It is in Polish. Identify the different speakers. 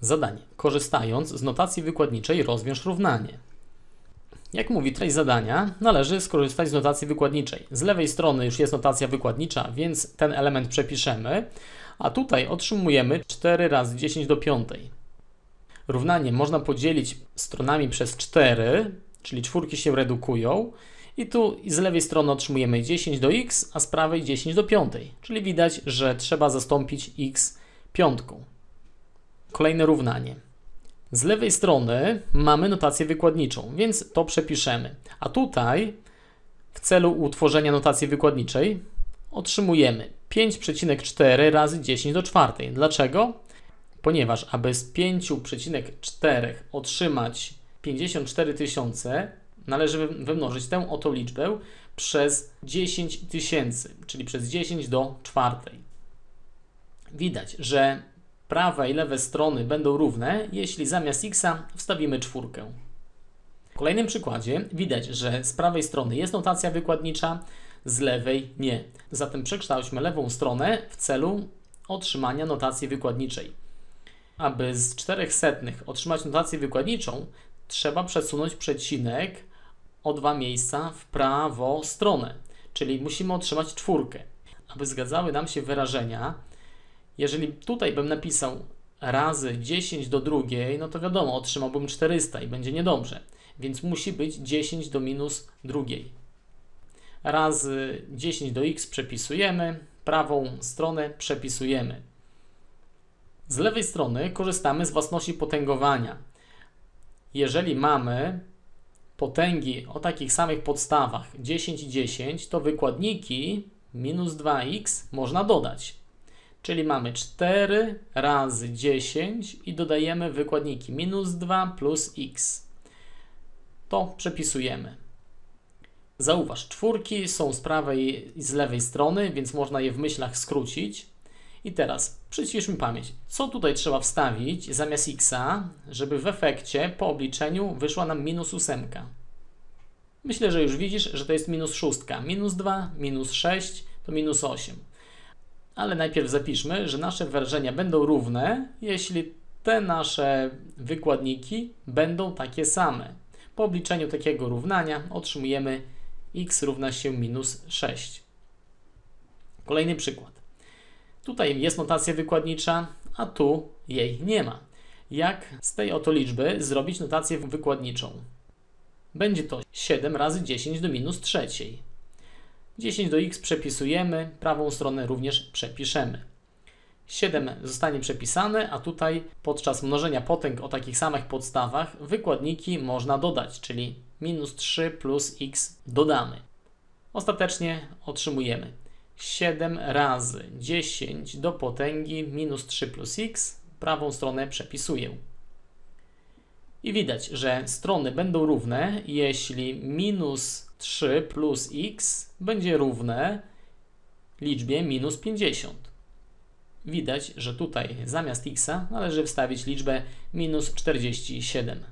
Speaker 1: Zadanie. Korzystając z notacji wykładniczej rozwiąż równanie. Jak mówi treść zadania, należy skorzystać z notacji wykładniczej. Z lewej strony już jest notacja wykładnicza, więc ten element przepiszemy, a tutaj otrzymujemy 4 razy 10 do 5. Równanie można podzielić stronami przez 4, czyli czwórki się redukują. I tu z lewej strony otrzymujemy 10 do x, a z prawej 10 do 5, czyli widać, że trzeba zastąpić x piątką. Kolejne równanie. Z lewej strony mamy notację wykładniczą, więc to przepiszemy. A tutaj w celu utworzenia notacji wykładniczej otrzymujemy 5,4 razy 10 do 4. Dlaczego? Ponieważ aby z 5,4 otrzymać 54 tysiące, należy wymnożyć tę oto liczbę przez 10 tysięcy, czyli przez 10 do 4. Widać, że prawe i lewe strony będą równe, jeśli zamiast x wstawimy czwórkę. W kolejnym przykładzie widać, że z prawej strony jest notacja wykładnicza, z lewej nie. Zatem przekształćmy lewą stronę w celu otrzymania notacji wykładniczej. Aby z 400 otrzymać notację wykładniczą, trzeba przesunąć przecinek o dwa miejsca w prawą stronę, czyli musimy otrzymać czwórkę. Aby zgadzały nam się wyrażenia, jeżeli tutaj bym napisał razy 10 do drugiej, no to wiadomo, otrzymałbym 400 i będzie niedobrze. Więc musi być 10 do minus drugiej. Razy 10 do x przepisujemy, prawą stronę przepisujemy. Z lewej strony korzystamy z własności potęgowania. Jeżeli mamy potęgi o takich samych podstawach 10 i 10, to wykładniki minus 2x można dodać. Czyli mamy 4 razy 10 i dodajemy wykładniki minus 2 plus x. To przepisujemy. Zauważ, czwórki są z prawej i z lewej strony, więc można je w myślach skrócić. I teraz przyciszmy pamięć. Co tutaj trzeba wstawić zamiast x, żeby w efekcie po obliczeniu wyszła nam minus 8? Myślę, że już widzisz, że to jest minus 6. Minus 2, minus 6 to minus 8 ale najpierw zapiszmy, że nasze wyrażenia będą równe, jeśli te nasze wykładniki będą takie same. Po obliczeniu takiego równania otrzymujemy x równa się minus 6. Kolejny przykład. Tutaj jest notacja wykładnicza, a tu jej nie ma. Jak z tej oto liczby zrobić notację wykładniczą? Będzie to 7 razy 10 do minus trzeciej. 10 do x przepisujemy, prawą stronę również przepiszemy. 7 zostanie przepisane, a tutaj podczas mnożenia potęg o takich samych podstawach wykładniki można dodać, czyli minus 3 plus x dodamy. Ostatecznie otrzymujemy 7 razy 10 do potęgi minus 3 plus x, prawą stronę przepisuję. I widać, że strony będą równe, jeśli minus 3 plus x będzie równe liczbie minus 50. Widać, że tutaj zamiast x należy wstawić liczbę minus 47.